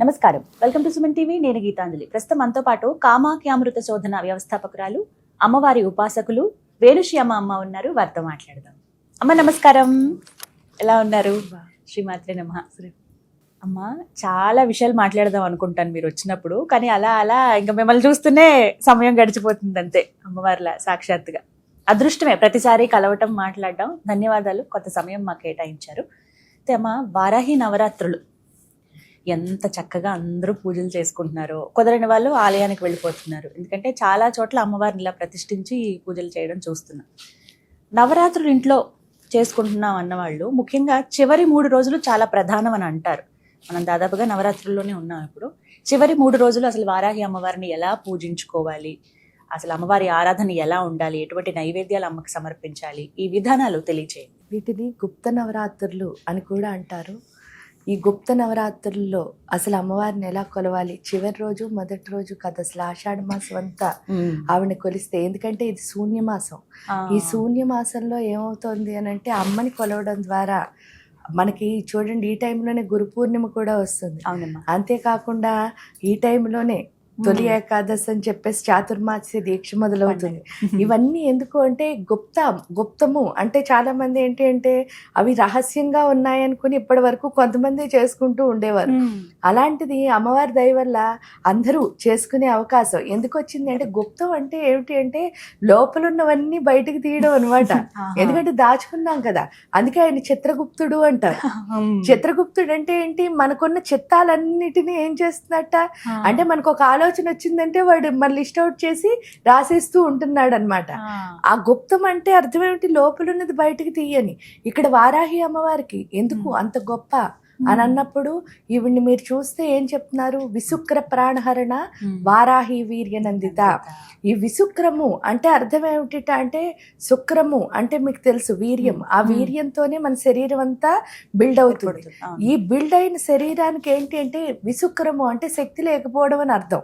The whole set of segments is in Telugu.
నమస్కారం. వెల్కమ్ టు సుమన్ టీవీ నేను గీతాంజలి. ప్రస్తుతం మనతో పాటు కామాఖ్యామృత శోధన వ్యవస్థాపకురాలు అమ్మవారి ఉపాసకులు వేణుశ్యామ అమ్మ ఉన్నారు. వారితో మాట్లాడదాం. అమ్మ నమస్కారం. ఎలా ఉన్నారు? శ్రీమాత్రి నమ. అమ్మ చాలా విషయాలు మాట్లాడదాం అనుకుంటాను మీరు వచ్చినప్పుడు. కానీ అలా అలా ఇంకా మిమ్మల్ని చూస్తూనే సమయం గడిచిపోతుంది అంతే అమ్మవారిలా సాక్షాత్తుగా. అదృష్టమే ప్రతిసారి కలవటం మాట్లాడడం. ధన్యవాదాలు. కొంత సమయం మాకు కేటాయించారు. అయితే అమ్మ వారాహి నవరాత్రులు. ఎంత చక్కగా అందరూ పూజలు చేసుకుంటున్నారో. కుదరని వాళ్ళు ఆలయానికి వెళ్ళిపోతున్నారు. ఎందుకంటే చాలా చోట్ల అమ్మవారిని ఇలా ప్రతిష్ఠించి పూజలు చేయడం చూస్తున్నాం. నవరాత్రులు ఇంట్లో చేసుకుంటున్నాం అన్నవాళ్ళు ముఖ్యంగా చివరి మూడు రోజులు చాలా ప్రధానం అని అంటారు. మనం దాదాపుగా నవరాత్రుల్లోనే ఉన్నాం ఇప్పుడు. చివరి మూడు రోజులు అసలు వారాహి అమ్మవారిని ఎలా పూజించుకోవాలి? అసలు అమ్మవారి ఆరాధన ఎలా ఉండాలి? ఎటువంటి నైవేద్యాలు అమ్మకి సమర్పించాలి? ఈ విధానాలు తెలియచేయండి. వీటిని గుప్త నవరాత్రులు అని కూడా అంటారు. ఈ గుప్త నవరాత్రుల్లో అసలు అమ్మవారిని ఎలా కొలవాలి? చివరి రోజు మొదటి రోజు కదా అసలు ఆషాఢ మాసం అంతా ఆవిడని కొలిస్తే ఎందుకంటే ఇది శూన్యమాసం ఈ శూన్యమాసంలో ఏమవుతోంది అని అంటే అమ్మని కొలవడం ద్వారా మనకి చూడండి ఈ టైంలోనే గురు పూర్ణిమ కూడా వస్తుంది. అంతేకాకుండా ఈ టైంలోనే తొలి ఏకాదశి అని చెప్పేసి చాతుర్మాస్య దీక్ష మొదలవుతుంది. ఇవన్నీ ఎందుకు అంటే గుప్త గుప్తము అంటే చాలా మంది ఏంటి అంటే అవి రహస్యంగా ఉన్నాయనుకుని ఇప్పటి వరకు కొంతమంది చేసుకుంటూ ఉండేవారు. అలాంటిది అమ్మవారి దయ వల్ల అందరూ చేసుకునే అవకాశం. ఎందుకు వచ్చింది అంటే గుప్తం అంటే ఏమిటి అంటే లోపల ఉన్నవన్నీ బయటకు తీయడం అనమాట ఎందుకంటే దాచుకున్నాం కదా. అందుకే ఆయన చిత్రగుప్తుడు అంటారు. చిత్రగుప్తుడు అంటే ఏంటి? మనకున్న చిత్తాలన్నిటినీ ఏం చేస్తున్నట్ట అంటే మనకు ఒక ఆలోచన వచ్చిందంటే వాడు మన లిస్ట్ అవుట్ చేసి రాసేస్తూ ఉంటున్నాడు అనమాట ఆ గుప్తం అంటే అర్థం ఏమిటి లోపల ఉన్నది బయటకు తీయని. ఇక్కడ వారాహి అమ్మవారికి ఎందుకు అంత గొప్ప? అని అన్నప్పుడు ఈవిడ్ని మీరు చూస్తే ఏం చెప్తున్నారు? విశుక్ర ప్రాణహరణ వారాహి వీర్యనందిత. ఈ విశుక్రము అంటే అర్థం ఏమిటిట అంటే శుక్రము అంటే మీకు తెలుసు వీర్యం. ఆ. వీర్యంతోనే మన శరీరం అంతా బిల్డ్ అవుతుంది. ఈ బిల్డ్ అయిన శరీరానికి ఏంటి అంటే విశుక్రము అంటే శక్తి లేకపోవడం అని అర్థం.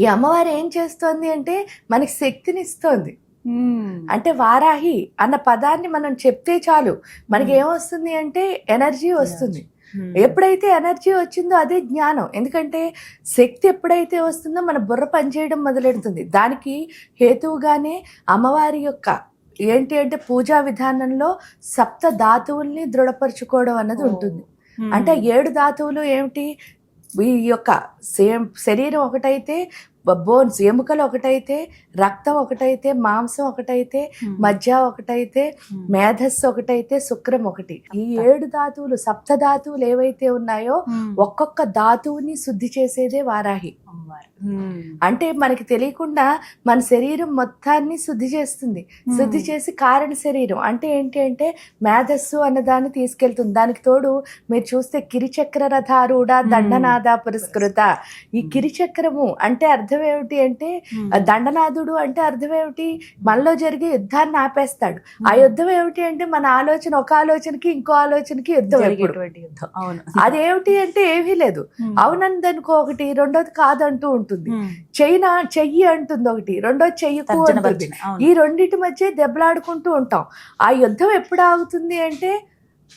ఈ అమ్మవారు ఏం చేస్తోంది అంటే మనకి శక్తిని ఇస్తోంది అంటే వారాహి అన్న పదాన్ని మనం చెప్తే చాలు. మనకి. ఏమొస్తుంది అంటే ఎనర్జీ వస్తుంది. ఎప్పుడైతే ఎనర్జీ వచ్చిందో అదే జ్ఞానం. ఎందుకంటే శక్తి ఎప్పుడైతే వస్తుందో మన బుర్ర పనిచేయడం మొదలెడుతుంది. దానికి హేతువుగానే అమ్మవారి యొక్క ఏంటి అంటే పూజా విధానంలో సప్త ధాతువుల్ని దృఢపరచుకోవడం అన్నది ఉంటుంది. అంటే ఏడు ధాతువులు ఏమిటి? ఈ యొక్క సేమ్ శరీరం ఒకటైతే బోన్స్ ఎముకలు ఒకటైతే రక్తం ఒకటైతే మాంసం ఒకటైతే మధ్య ఒకటైతే మేధస్సు ఒకటైతే శుక్రం ఒకటి. ఈ ఏడు ధాతువులు సప్త ధాతువులు ఏవైతే ఉన్నాయో ఒక్కొక్క ధాతువుని శుద్ధి చేసేదే వారాహి. అంటే మనకి తెలియకుండా మన శరీరం మొత్తాన్ని శుద్ధి చేస్తుంది. శుద్ధి చేసి కారణ శరీరం అంటే ఏంటి అంటే మేధస్సు అన్న దాన్ని తీసుకెళ్తుంది. దానికి తోడు మీరు చూస్తే కిరిచక్ర రథారూఢ దండనాద పురస్కృత. ఈ కిరిచక్రము అంటే అర్థం ఏమిటి అంటే దండనాథుడు అంటే అర్థం ఏమిటి? మనలో జరిగే యుద్ధాన్ని ఆపేస్తాడు. ఆ యుద్ధం ఏమిటి అంటే మన ఆలోచన ఒక ఆలోచనకి ఇంకో ఆలోచనకి యుద్ధం యుద్ధం. అదేమిటి అంటే ఏమీ లేదు. అవునందనుకో ఒకటి రెండోది కాదంటూ ఉంటుంది చైనా చెయ్యి అంటుంది ఒకటి చెయ్యకు తర్జన అంటుంది. ఈ రెండింటి మధ్య దెబ్బలాడుకుంటూ ఉంటాం. ఆ యుద్ధం ఎప్పుడు ఆగుతుంది అంటే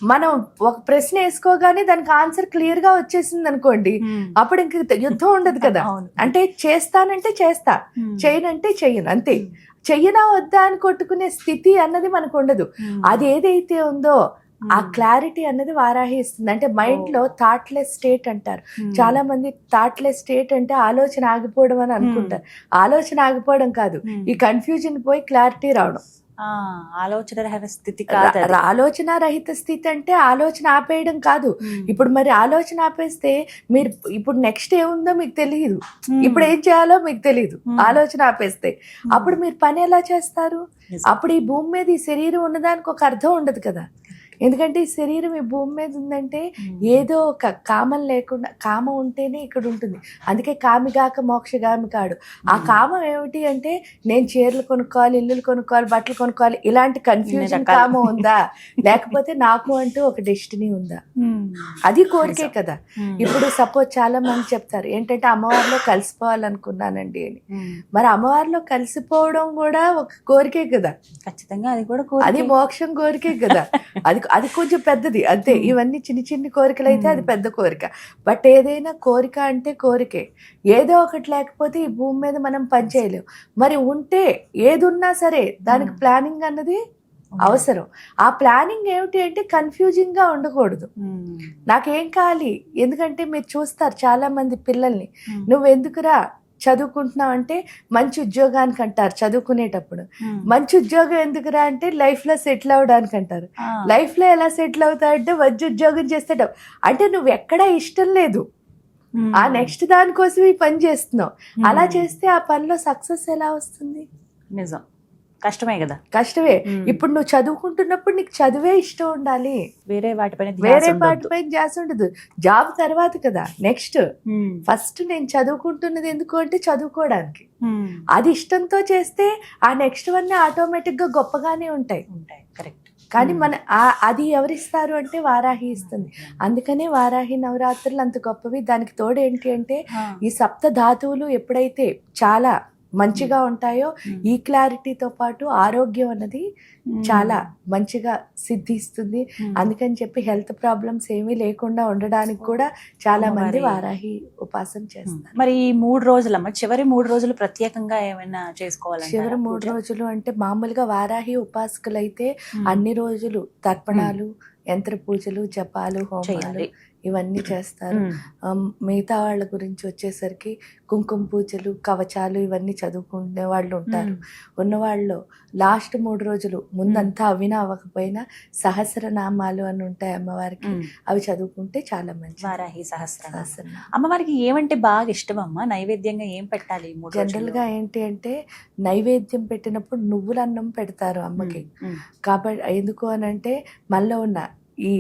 మనం ఒక ప్రశ్న వేసుకోగానే దానికి ఆన్సర్ క్లియర్గా వచ్చేసింది అనుకోండి అప్పుడు ఇంక యుద్ధం ఉండదు కదా. అంటే చేస్తానంటే చేస్తా చేయనంటే చెయ్యను అంతే. చెయ్యనా వద్దా అని కొట్టుకునే స్థితి అన్నది మనకు ఉండదు. అది ఏదైతే ఉందో ఆ క్లారిటీ అన్నది వారాహి ఇస్తుంది. అంటే మైండ్లో థాట్లెస్ స్టేట్ అంటారు. చాలా మంది థాట్లెస్ స్టేట్ అంటే ఆలోచన ఆగిపోవడం అని అనుకుంటారు. ఆలోచన ఆగిపోవడం కాదు. ఈ కన్ఫ్యూజన్ పోయి క్లారిటీ రావడం. ఆలోచన రహిత స్థితి కాదు ఆలోచన రహిత స్థితి అంటే ఆలోచన ఆపేయడం కాదు. ఇప్పుడు మరి ఆలోచన ఆపేస్తే మీరు ఇప్పుడు నెక్స్ట్ ఏముందో మీకు తెలియదు. ఇప్పుడు ఏం చేయాలో మీకు తెలియదు. ఆలోచన ఆపేస్తే. అప్పుడు మీరు పని ఎలా చేస్తారు. అప్పుడు ఈ భూమి మీద ఈ శరీరం ఉన్నదానికి ఒక అర్థం ఉండదు కదా. ఎందుకంటే ఈ శరీరం ఈ భూమి మీద ఉందంటే ఏదో ఒక కామం లేకుండా కామం ఉంటేనే ఇక్కడ ఉంటుంది. అందుకే కామిగాక మోక్షగామి కాడు. ఆ కామం ఏమిటి అంటే నేను చీరలు కొనుక్కోవాలి ఇల్లులు కొనుక్కోవాలి బట్టలు కొనుక్కోవాలి ఇలాంటి కన్ఫ్యూజన్. కామం ఉందా? లేకపోతే నాకు అంటూ ఒక డెస్టినీ ఉందా? అది కోరికే కదా. ఇప్పుడు సపోజ్ చాలా మంది చెప్తారు ఏంటంటే అమ్మవారిలో కలిసిపోవాలనుకున్నానండి అని. మరి అమ్మవారిలో కలిసిపోవడం కూడా ఒక కోరికే కదా. ఖచ్చితంగా అది కూడా అది. మోక్షం కోరికే కదా. అది అది కొంచెం పెద్దది. అంతే. ఇవన్నీ చిన్న చిన్న కోరికలు అయితే అది. పెద్ద కోరిక. బట్ ఏదైనా కోరిక అంటే కోరికే. ఏదో ఒకటి లేకపోతే ఈ భూమి మీద మనం పని చేయలేం. మరి ఉంటే ఏది ఉన్నా సరే దానికి. ప్లానింగ్ అన్నది అవసరం. ఆ ప్లానింగ్ ఏమిటి అంటే కన్ఫ్యూజింగ్గా ఉండకూడదు. నాకేం కావాలి? ఎందుకంటే మీరు చూస్తారు చాలా మంది పిల్లల్ని. ఉమ్. చదువుకుంటున్నావు అంటే మంచి ఉద్యోగానికి అంటారు చదువుకునేటప్పుడు. మంచి ఉద్యోగం ఎందుకురా అంటే లైఫ్లో సెటిల్ అవ్వడానికి అంటారు. లైఫ్లో ఎలా సెటిల్ అవుతావంటే మంచి ఉద్యోగం చేసేటప్పుడు అంటే నువ్వు ఎక్కడ ఇష్టం లేదు. ఆ నెక్స్ట్ దానికోసం ఈ పని చేస్తున్నావు. అలా చేస్తే ఆ పనిలో సక్సెస్ ఎలా వస్తుంది నిజం కష్టమే కదా. కష్టమే. ఇప్పుడు నువ్వు చదువుకుంటున్నప్పుడు నీకు చదివే ఇష్టం ఉండాలి. వేరే వాటిపైన వేరే ఉండొద్దు. పాటి పైన చేసి ఉండదు. జాబ్ తర్వాత కదా. నెక్స్ట్. ఫస్ట్ నేను చదువుకుంటున్నది ఎందుకు అంటే చదువుకోవడానికి. అది ఇష్టంతో చేస్తే ఆ నెక్స్ట్ వన్నీ ఆటోమేటిక్గా గొప్పగానే ఉంటాయి. ఉంటాయి. కరెక్ట్ కానీ. మన అది ఎవరిస్తారు అంటే వారాహి ఇస్తుంది. అందుకనే వారాహి నవరాత్రులు అంత గొప్పవి. దానికి తోడు ఏంటి అంటే ఈ సప్త ధాతువులు ఎప్పుడైతే చాలా మంచిగా ఉంటాయో ఈ క్లారిటీతో పాటు ఆరోగ్యం అన్నది చాలా మంచిగా సిద్ధిస్తుంది. అందుకని చెప్పి హెల్త్ ప్రాబ్లమ్స్ ఏమీ లేకుండా ఉండడానికి కూడా చాలా మంది అమ్మవారి- వారాహి ఉపాసన చేస్తారు. మరి ఈ మూడు రోజులమ్మ చివరి మూడు రోజులు ప్రత్యేకంగా ఏమైనా చేసుకోవాలంటే చివరి మూడు రోజులు అంటే మామూలుగా వారాహి ఉపాసకులు అయితే అన్ని రోజులు తర్పణాలు యంత్ర పూజలు జపాలు హోమాలు చేయాలి. ఇవన్నీ చేస్తారు. మిగతా వాళ్ళ గురించి వచ్చేసరికి కుంకుమ పూజలు కవచాలు ఇవన్నీ చదువుకునే వాళ్ళు ఉంటారు. ఉన్నవాళ్ళు లాస్ట్ మూడు రోజులు ముందంతా అవినా అవ్వకపోయినా సహస్రనామాలు అని ఉంటాయి అమ్మవారికి. అవి చదువుకుంటే చాలా మంచిది. వారాహి సహస్ర సహస్రనామం. అమ్మవారికి ఏమంటే బాగా ఇష్టం అమ్మ నైవేద్యంగా ఏం పెట్టాలి ఈ మూడు జనరల్ రోజుల్లో? గా ఏంటి అంటే నైవేద్యం పెట్టినప్పుడు నువ్వుల అన్నం పెడతారు అమ్మకి. కాబట్టి ఎందుకు అని అంటే మనలో ఉన్న ఈ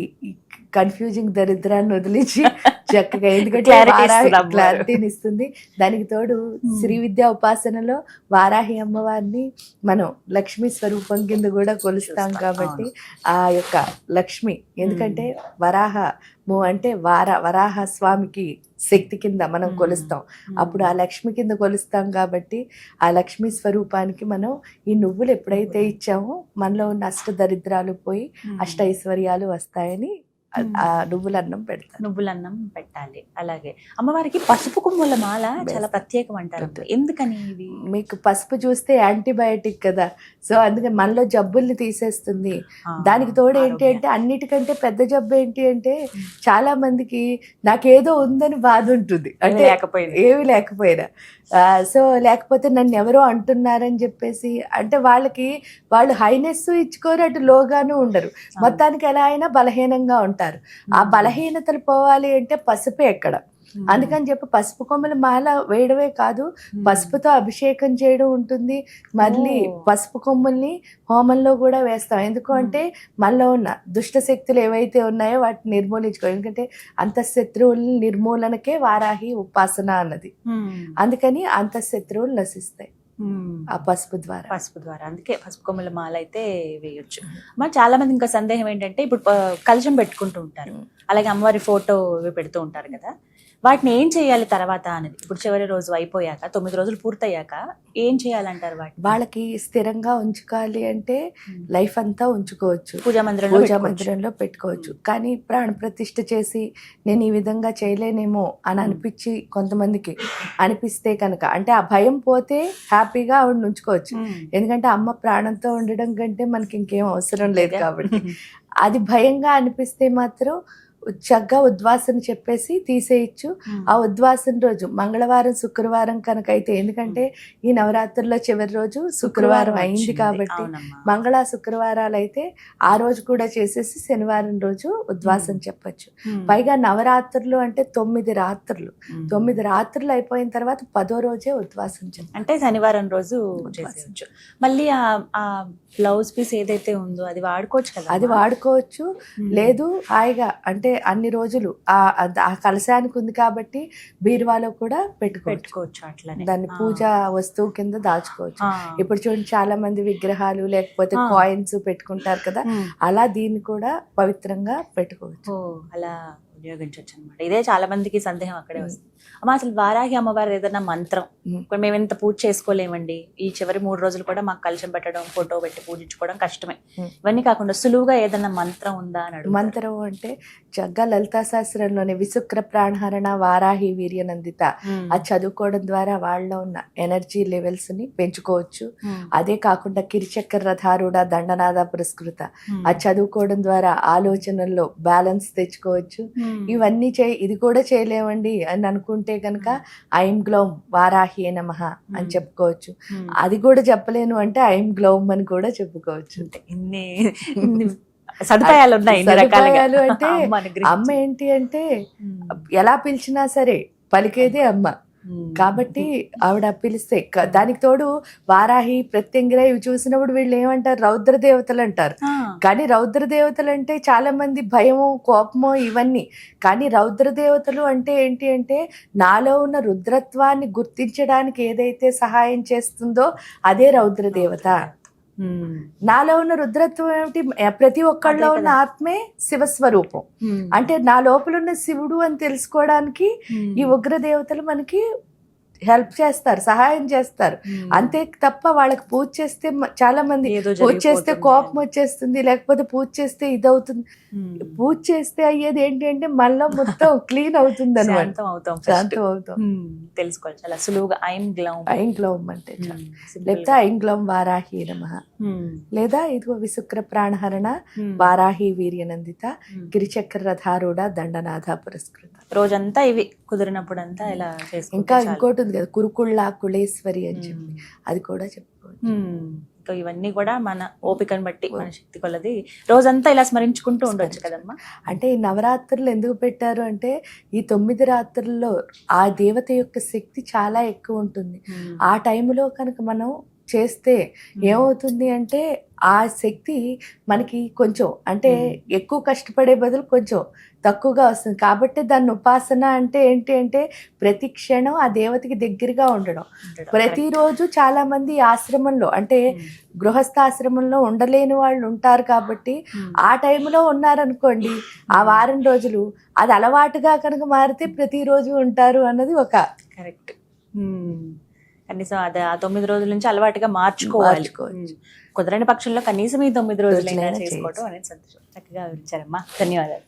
కన్ఫ్యూజింగ్ దరిద్రాన్ని వదిలించి చక్కగా ఎందుకంటే వారాహి. క్లారిటీని ఇస్తుంది దానికి తోడు Hmm. శ్రీ విద్యా ఉపాసనలో వారాహి అమ్మవారిని మనం లక్ష్మీ స్వరూపం కింద కూడా కొలుస్తాం కాబట్టి ఆ యొక్క లక్ష్మి. ఎందుకంటే వరాహము అంటే వార వరాహ స్వామికి శక్తి కింద మనం Hmm. కొలుస్తాం. అప్పుడు ఆ లక్ష్మి కింద కొలుస్తాం కాబట్టి ఆ లక్ష్మీ స్వరూపానికి మనం ఈ నువ్వులు ఎప్పుడైతే ఇచ్చామో మనలో ఉన్న అష్ట దరిద్రాలు పోయి అష్ట ఐశ్వర్యాలు వస్తాయని ఆ- Hmm. ఆ నువ్వుల అన్నం పెట్టాలి. అలాగే. అమ్మవారికి పసుపు కొమ్ముల మాల చాలా ప్రత్యేకం అంటారు. ఎందుకని ఇవి? మీకు పసుపు చూస్తే యాంటీబయాటిక్ కదా. సో అందుకని మనలో జబ్బుల్ని తీసేస్తుంది. దానికి తోడు ఏంటి. అంటే అన్నిటికంటే పెద్ద జబ్బు ఏంటి అంటే. చాలా మందికి నాకేదో ఉందని బాధ ఉంటుంది. అంటే లేకపోయింది. ఏమి లేకపోయినా. సో లేకపోతే నన్ను ఎవరో అంటున్నారని చెప్పేసి అంటే వాళ్ళకి వాళ్ళు హైనెస్ ఇచ్చుకోరు అటు లోగాను ఉండరు. మొత్తానికి ఎలా అయినా బలహీనంగా ఉంటారు. ఆ బలహీనతలు పోవాలి అంటే పసుపే ఎక్కడ? అందుకని చెప్పి పసుపు కొమ్మల మాల వేయడమే కాదు పసుపుతో అభిషేకం చేయడం ఉంటుంది. మళ్ళీ. పసుపు కొమ్ముల్ని హోమంలో కూడా వేస్తాం. ఎందుకు. అంటే మనలో ఉన్న దుష్ట శక్తులు ఏవైతే ఉన్నాయో వాటిని నిర్మూలించుకో ఎందుకంటే అంతఃశత్రువుల నిర్మూలనకే వారాహి ఉపాసన అన్నది. అందుకని అంతఃశత్రువులు నశిస్తాయి. ఆ పసుపు ద్వారా. పసుపు ద్వారా. అందుకే పసుపు కొమ్ముల మాల అయితే వేయొచ్చు. మరి చాలా మంది ఇంకా సందేహం ఏంటంటే ఇప్పుడు కలశం పెట్టుకుంటూ ఉంటారు. అలాగే అమ్మవారి ఫోటో పెడుతూ ఉంటారు కదా. వాటిని ఏం చేయాలి తర్వాత అనేది ఇప్పుడు చివరి రోజు అయిపోయాక తొమ్మిది రోజులు పూర్తయ్యాక ఏం చేయాలంటారు వాటిని? వాళ్ళకి స్థిరంగా ఉంచుకోవాలి అంటే లైఫ్ అంతా ఉంచుకోవచ్చు. పూజా మందిరంలో పూజా పెట్టుకోవచ్చు. మందిరంలో పెట్టుకోవచ్చు. కానీ ప్రాణ ప్రతిష్ఠ చేసి నేను ఈ విధంగా చేయలేనేమో అని. అనిపించి కొంతమందికి అనిపిస్తే కనుక అంటే ఆ భయం పోతే హ్యాపీగా ఆవిడ ఉంచుకోవచ్చు. ఎందుకంటే అమ్మ ప్రాణంతో ఉండడం కంటే మనకి ఇంకేం అవసరం లేదు? కాబట్టి. అది భయంగా అనిపిస్తే మాత్రం చక్కగా ఉద్వాసన చెప్పేసి తీసేయచ్చు. ఆ ఉద్వాసన రోజు మంగళవారం శుక్రవారం కనుక అయితే ఎందుకంటే ఈ నవరాత్రుల్లో చివరి రోజు శుక్రవారం అయింది. కాబట్టి. మంగళ శుక్రవారాలు అయితే ఆ రోజు కూడా చేసేసి శనివారం రోజు ఉద్వాసం చెప్పొచ్చు. పైగా నవరాత్రులు అంటే తొమ్మిది రాత్రులు. తొమ్మిది రాత్రులు అయిపోయిన తర్వాత పదో రోజే ఉద్వాసం అంటే శనివారం రోజు. చేసేయచ్చు మళ్ళీ ఆ బ్లౌజ్ పీస్ ఏదైతే ఉందో అది వాడుకోవచ్చు కదా అది? వాడుకోవచ్చు. లేదు హాయిగా అంటే అన్ని రోజులు ఆ కలశానికి ఉంది కాబట్టి బీరువాలో కూడా పెట్టుకోవచ్చు పెట్టుకోవచ్చు అట్లనే దాన్ని. పూజ వస్తువు కింద దాచుకోవచ్చు. ఇప్పుడు చూడండి చాలా మంది విగ్రహాలు లేకపోతే. కాయిన్స్ పెట్టుకుంటారు కదా. అలా దీన్ని కూడా పవిత్రంగా పెట్టుకోవచ్చు అలా ఉపయోగించవచ్చు అనమాట ఇదే చాలా మందికి సందేహం అక్కడే వస్తుంది అమ్మ అసలు వారాహి అమ్మవారి ఏదైనా మంత్రం. ఇప్పుడు మేము ఇంత పూజ చేసుకోలేమండి ఈ చివరి మూడు రోజులు కూడా మాకు కలశం పెట్టడం ఫోటో పెట్టి పూజించుకోవడం కష్టమే. ఇవన్నీ కాకుండా సులువుగా ఏదైనా మంత్రం ఉందా అని. మంత్రం అంటే చక్కగా లలితా శాస్త్రంలోని విశుక్ర ప్రాణహరణ వారాహి వీర్యనందిత. అది చదువుకోవడం ద్వారా వాళ్ళలో ఉన్న ఎనర్జీ లెవెల్స్ని పెంచుకోవచ్చు. అదే కాకుండా కిరిచక్ర రథారూఢ దండనాద పురస్కృత. అది చదువుకోవడం ద్వారా ఆలోచనల్లో బ్యాలెన్స్ తెచ్చుకోవచ్చు. ఇవన్నీ చే ఇది కూడా చేయలేమండి అని అనుకుంటే కనుక ఐం గ్లౌమ్ వారాహి నమః అని Hmm. చెప్పుకోవచ్చు. అది కూడా చెప్పలేను అంటే ఐం గ్లౌమ్ అని కూడా చెప్పుకోవచ్చు. ఇన్ని సదుపాయాలు ఉన్నాయి సదుపాయాలు అంటే. అమ్మ ఏంటి అంటే. ఎలా పిలిచినా సరే పలికేదే అమ్మ. కాబట్టి ఆవిడ పిలిస్తే దానికి తోడు వారాహి ప్రత్యంగిర ఇవి చూసినప్పుడు వీళ్ళు ఏమంటారు రౌద్ర దేవతలు అంటారు. కానీ రౌద్ర దేవతలు అంటే చాలా మంది భయము కోపము ఇవన్నీ. కానీ రౌద్ర దేవతలు అంటే ఏంటి అంటే నాలో ఉన్న రుద్రత్వాన్ని గుర్తించడానికి ఏదైతే సహాయం చేస్తుందో అదే రౌద్ర దేవత. నాలో ఉన్న రుద్రత్వం ఏమిటి ప్రతి ఒక్కళ్ళలో ఉన్న. ఆత్మే శివస్వరూపం. అంటే నా లోపల ఉన్న శివుడు అని తెలుసుకోవడానికి. ఈ ఉగ్ర దేవతలు మనకి హెల్ప్ చేస్తారు సహాయం చేస్తారు. అంతే తప్ప వాళ్ళకి పూజ చేస్తే చాలా మంది పూజ చేస్తే కోపం. వచ్చేస్తుంది లేకపోతే పూజ చేస్తే ఇది అవుతుంది. పూజ చేస్తే అయ్యేది ఏంటి అంటే మళ్ళీ మొత్తం క్లీన్ అవుతుంది అనమాట శాంతం అవుతాం. తెలుసుకోవాలి చాలా సులువుగా. ఐఎమ్ గ్లౌమ్ ఐం గ్లౌమ్ అంటే. లేకపోతే ఐం వారాహి నమ. లేదా ఇదిగో విశుక్ర ప్రాణహరణ వారాహి వీర్యనందిత గిరిచక్ర రథారూఢ దండనాథ పురస్కృత. రోజంతా ఇవి కుదిరినప్పుడు అంతా ఇలా ఇంకా. ఇంకోటి ఉంది కదా కురుకుళ్ళ కుళేశ్వరి అని చెప్పి. అది కూడా చెప్పుకోవచ్చు. ఇంకా ఇవన్నీ కూడా మన ఓపికను బట్టి మన శక్తి కొలది. రోజంతా ఇలా స్మరించుకుంటూ ఉండొచ్చు కదమ్మా? అంటే ఈ నవరాత్రులు ఎందుకు పెట్టారు అంటే ఈ తొమ్మిది రాత్రుల్లో ఆ దేవత యొక్క శక్తి చాలా ఎక్కువ ఉంటుంది. ఆ టైంలో కనుక మనం చేస్తే ఏమవుతుంది అంటే ఆ శక్తి మనకి కొంచెం అంటే. ఎక్కువ కష్టపడే బదులు కొంచెం తక్కువగా వస్తుంది. కాబట్టి దాన్ని ఉపాసన అంటే ఏంటి అంటే ప్రతి క్షణం ఆ దేవతకి దగ్గరగా ఉండడం. ప్రతిరోజు చాలా మంది ఈ ఆశ్రమంలో అంటే గృహస్థాశ్రమంలో ఉండలేని వాళ్ళు ఉంటారు కాబట్టి ఆ టైంలో ఉన్నారనుకోండి ఆ వారం రోజులు అది అలవాటుగా కనుక మారితే ప్రతిరోజు ఉంటారు అన్నది ఒక కరెక్ట్ కనీసం అదే ఆ తొమ్మిది రోజుల నుంచి అలవాటుగా మార్చుకోవాలి. కుదరని పక్షంలో కనీసం ఈ తొమ్మిది రోజులైనా రోజులైనా చేసుకోవటం అనేది సంతోషం. చక్కగా వివరించారమ్మా. ధన్యవాదాలు.